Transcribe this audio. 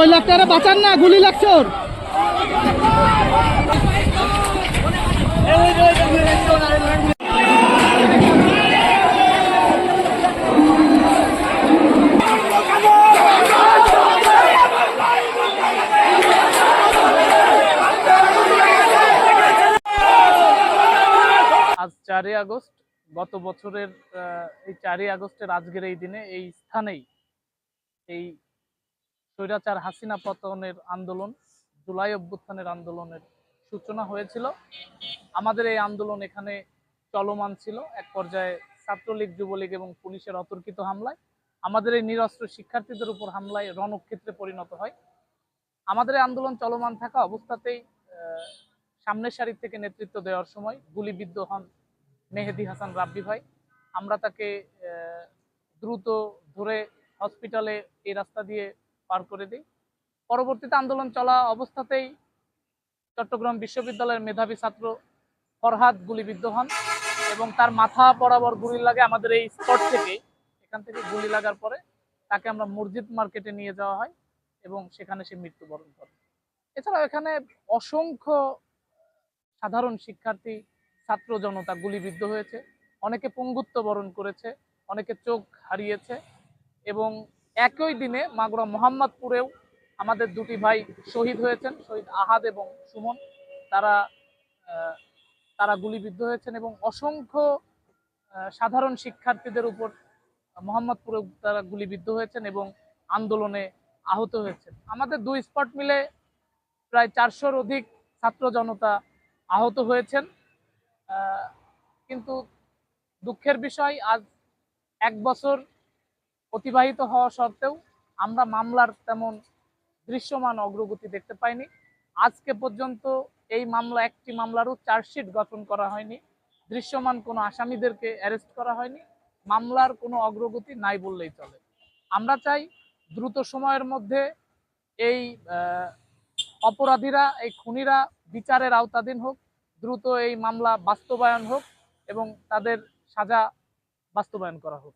ওই লোকটারে বাঁচান না, গুলি লাগছে ওর। আজ চারই আগস্ট, গত বছরের এই চারই আগস্টের আজকের এই দিনে এই স্থানেই এই স্বৈরাচার হাসিনা পতনের আন্দোলন, জুলাই অভ্যুত্থানের আন্দোলনের সূচনা হয়েছিল। আমাদের এই আন্দোলন এখানে চলমান ছিল এক পর্যায়ে ছাত্রলীগ, যুবলীগ এবং পুলিশের অতর্কিত হামলায়। আমাদের এই নিরস্ত্র শিক্ষার্থীদের উপর হামলায় রণক্ষেত্রে পরিণত হয়। আমাদের এই আন্দোলন চলমান থাকা অবস্থাতেই সামনের সারি থেকে নেতৃত্ব দেওয়ার সময় গুলিবিদ্ধ হন মেহেদি হাসান রাব্বি ভাই। আমরা তাকে দ্রুত ধরে হসপিটালে এই রাস্তা দিয়ে পার করে দিই। পরবর্তীতে আন্দোলন চলা অবস্থাতেই চট্টগ্রাম বিশ্ববিদ্যালয়ের মেধাবী ছাত্র ফরহাদ গুলিবিদ্ধ হন এবং তার মাথা বরাবর গুলি লাগে আমাদের এই স্পট থেকেই এখান থেকে গুলি লাগার পরে তাকে আমরা মসজিদ মার্কেটে নিয়ে যাওয়া হয় এবং সেখানে সে মৃত্যুবরণ করে। এছাড়াও এখানে অসংখ্য সাধারণ শিক্ষার্থী, ছাত্র জনতা গুলিবিদ্ধ হয়েছে। অনেকে পঙ্গুত্ব বরণ করেছে, অনেকে চোখ হারিয়েছে এবং একই দিনে মাগুরা মোহাম্মদপুরেও আমাদের দুটি ভাই শহীদ হয়েছেন, শহীদ আহাদ এবং সুমন। তারা তারা গুলিবিদ্ধ হয়েছেন এবং অসংখ্য সাধারণ শিক্ষার্থীদের উপর মোহাম্মদপুরে তারা গুলিবিদ্ধ হয়েছেন এবং আন্দোলনে আহত হয়েছেন। আমাদের দুই স্পট মিলে প্রায় চারশোর অধিক ছাত্র জনতা আহত হয়েছেন। কিন্তু দুঃখের বিষয়, আজ এক বছর অতিবাহিত হওয়া সত্ত্বেও আমরা মামলার তেমন দৃশ্যমান অগ্রগতি দেখতে পাইনি। আজকে পর্যন্ত এই মামলা, একটি মামলারও চার্জশিট গঠন করা হয়নি। দৃশ্যমান কোনো আসামিদেরকে অ্যারেস্ট করা হয়নি। মামলার কোনো অগ্রগতি নাই বললেই চলে। আমরা চাই দ্রুত সময়ের মধ্যে এই অপরাধীরা, এই খুনিরা বিচারের আওতাধীন হোক, দ্রুত এই মামলা বাস্তবায়ন হোক এবং তাদের সাজা বাস্তবায়ন করা হোক।